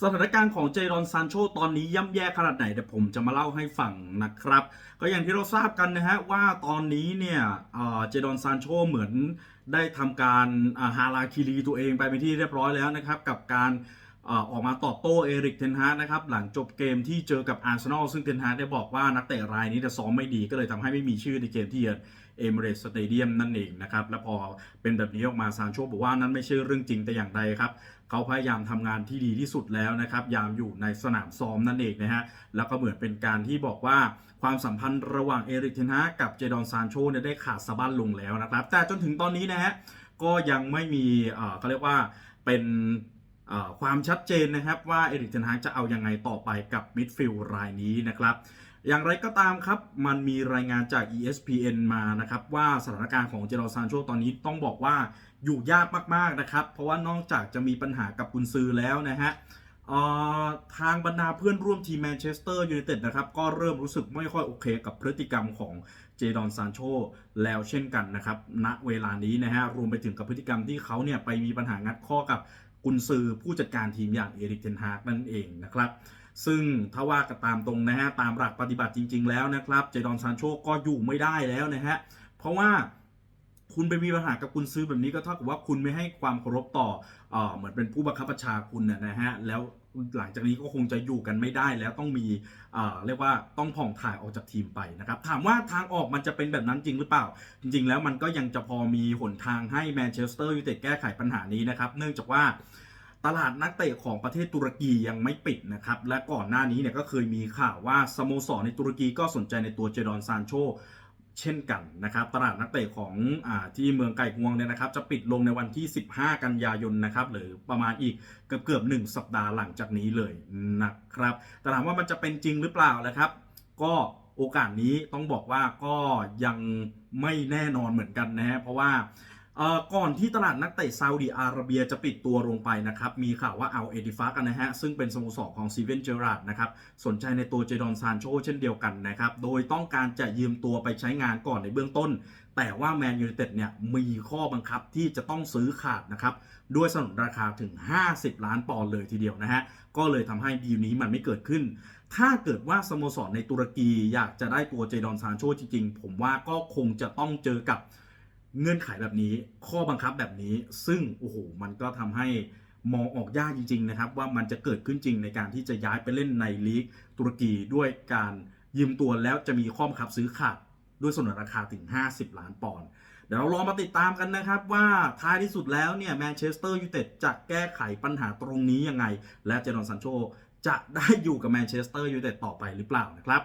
สถานการณ์ของเจรอนซานโชตอนนี้ย่ำแย่ขนาดไหนเดี๋ยวผมจะมาเล่าให้ฟังนะครับ ก็อย่างที่เราทราบกันนะฮะว่าตอนนี้เนี่ยเจรอนซานโชเหมือนได้ทำการฮาราคิรีตัวเองไปเป็นที่เรียบร้อยแล้วนะครับ กับการ ออกมาตอบโต้เอริกเทนฮากนะครับหลังจบเกมที่เจอกับอาร์เซนอลซึ่งเทนฮากได้บอกว่านักเตะรายนี้จะซ้อมไม่ดีก็เลยทำให้ไม่มีชื่อในเกมที่เยือนเอมิเรตสเตเดียมนั่นเองนะครับและพอเป็นแบบนี้ออกมาซานโชบอกว่านั้นไม่ใช่เรื่องจริงแต่อย่างใดครับเขาพยายามทำงานที่ดีที่สุดแล้วนะครับยามอยู่ในสนามซ้อมนั่นเองนะฮะแล้วก็เหมือนเป็นการที่บอกว่าความสัมพันธ์ระหว่างเอริกเทนฮากกับเจดอนซานโชเนี่ยได้ขาดสะบั้นลงแล้วนะครับแต่จนถึงตอนนี้นะฮะก็ยังไม่มีเขาเรียกว่าเป็น ความชัดเจนนะครับว่าเอริกเทนฮากจะเอายังไงต่อไปกับมิดฟิลด์รายนี้นะครับอย่างไรก็ตามครับ มันมีรายงานจาก ESPN มานะครับ ว่าสถานการณ์ของเจดอนซานโชตอนนี้ต้องบอกว่าอยู่ยากมาก ๆ นะครับ เพราะว่านอกจากจะมีปัญหากับกุนซือแล้วนะฮะทางบรรดาเพื่อนร่วมทีมแมนเชสเตอร์ยูไนเต็ดนะครับ ก็เริ่มรู้สึกไม่ค่อยโอเคกับพฤติกรรมของเจดอนซานโชแล้วเช่นกันนะครับณเวลานี้นะฮะรวมไปถึงกับพฤติกรรมที่เขาเนี่ยไปมีปัญหางัดข้อกับ กุนซือผู้จัดการทีมอย่างเอริกเทนฮากนั่นเองนะครับ ซึ่งถ้าว่ากันตามตรงนะฮะตามหลักปฏิบัติจริง ๆ แล้วนะครับเจดอนซานโชก็อยู่ไม่ได้แล้วนะฮะเพราะว่าคุณไปมีปัญหากับคุณซื้อแบบนี้ก็เท่ากับว่าคุณไม่ให้ความเคารพต่อเอเหมือนเป็นผู้บังคับบัญชาคุณนะนะฮะแล้ว หลังจากนี้ก็คงจะอยู่กันไม่ได้แล้วต้องมีเรียกว่าต้องผ่องถ่ายออกจากทีมไปนะครับ ถามว่าทางออกมันจะเป็นแบบนั้นจริงหรือเปล่า จริง ๆ แล้วมันก็ยังจะพอมีหนทางให้แมนเชสเตอร์ยูไนเต็ดแก้ไขปัญหานี้นะครับ เนื่องจากว่าตลาดนักเตะของประเทศตุรกียังไม่ปิดนะครับ และก่อนหน้านี้เนี่ยก็เคยมีข่าวว่าสโมสรในตุรกีก็สนใจในตัวเจดอนซานโช เช่นกันนะครับตลาดนักเตะของอที่เมืองไก่งวงเนี่ยนะครับจะปิดลงในวันที่ 15 กันยายนนะครับหรือประมาณอีกเกือบเกือบหนึ่งสัปดาห์หลังจากนี้เลยนะครับแต่ถามว่ามันจะเป็นจริงหรือเปล่านะครับ ก็โอกาสนี้ต้องบอกว่าก็ยังไม่แน่นอนเหมือนกันนะฮะเพราะว่า ก่อนที่ตลาดนักเตะซาอุดิอาระเบียจะปิดตัวลงไปนะครับ มีข่าวว่าเอาเอดิฟากันนะฮะ ซึ่งเป็นสโมสรของซีเวนเจอราดนะครับ สนใจในตัวเจดอนซานโชเช่นเดียวกันนะครับ โดยต้องการจะยืมตัวไปใช้งานก่อนในเบื้องต้น แต่ว่าแมนยู i นเต็ดเนี่ยมีข้อบังคับที่จะต้องซื้อขาดนะครับ ด้วยสนุนราคาถึง 50 ล้านปอนด์เลยทีเดียวนะฮะ ก็เลยทำให้ดีลนี้มันไม่เกิดขึ้น ถ้าเกิดว่าสโมสรในตุรกีอยากจะได้ตัวเจดอนซานโชจริงๆ ผมว่าก็คงจะต้องเจอกับ เงื่อนไขแบบนี้ ข้อบังคับแบบนี้ ซึ่งโอ้โหมันก็ทำให้มองออกยากจริง ๆ นะครับ ว่ามันจะเกิดขึ้นจริงในการที่จะย้ายไปเล่นในลีกตุรกีด้วยการยืมตัวแล้วจะมีข้อบังคับซื้อขาดด้วยสนนราคาถึง 50 ล้านปอนด์เดี๋ยวเราลองมาติดตามกันนะครับ ว่าท้ายที่สุดแล้วเนี่ยแมนเชสเตอร์ยูไนเต็ดจะแก้ไขปัญหาตรงนี้ยังไง และเจดอนซันโชจะได้อยู่กับแมนเชสเตอร์ยูไนเต็ดต่อไปหรือเปล่านะครับ